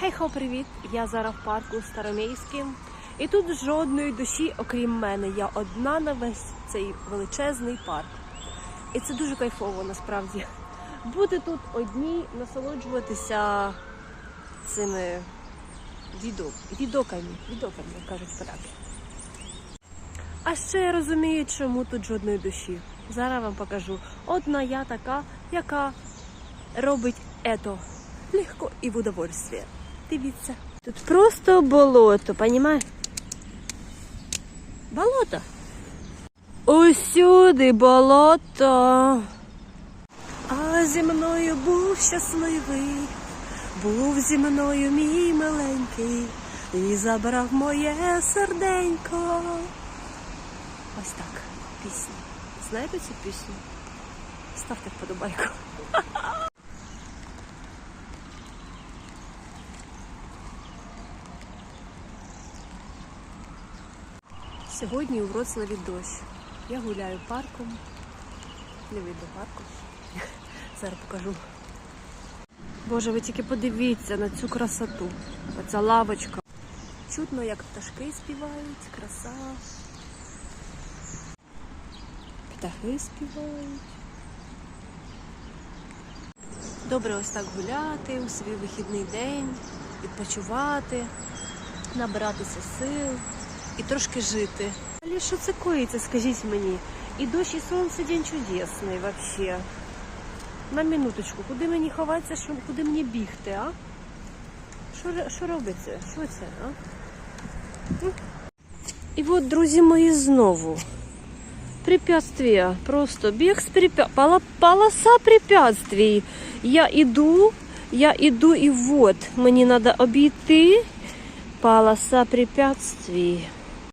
Хей-хо, привіт! Я зараз в парку Старомейським. І тут жодної душі, окрім мене. Я одна на весь цей величезний парк. І це дуже кайфово насправді. Бути тут одній, насолоджуватися цими відок, відоками, відоками, як кажуть поляки. А ще я розумію, чому тут жодної душі. Зараз вам покажу. Одна я така, яка робить ето легко і в удовольствие. Дивіться. Тут просто болото, понімаєш? Болото. Усюди болото. А зі мною був щасливий, був зі мною мій миленький і забрав моє серденько. Ось так, пісня. Знаєте цю пісню? Ставте вподобайку. Сьогодні у Вроцлаві дощ. Я гуляю парком. Не видно парку. Зараз покажу. Боже, ви тільки подивіться на цю красоту. Оця лавочка. Чутно, як пташки співають, краса. Птахи співають. Добре ось так гуляти у свій вихідний день, відпочивати, набиратися сил і трошки жити. Але що це коїться, скажіть мені? І дощ, і сонце день чудесний вообще. На минуточку, куди мені ховатися, що, куди мені бігти, а? Що, що робиться? Що це, а? І от, друзі мої, знову. Препятствия. Просто біг з препя... Полоса препятствий. Я іду, я іду і вот мені треба обійти полоса препятствий.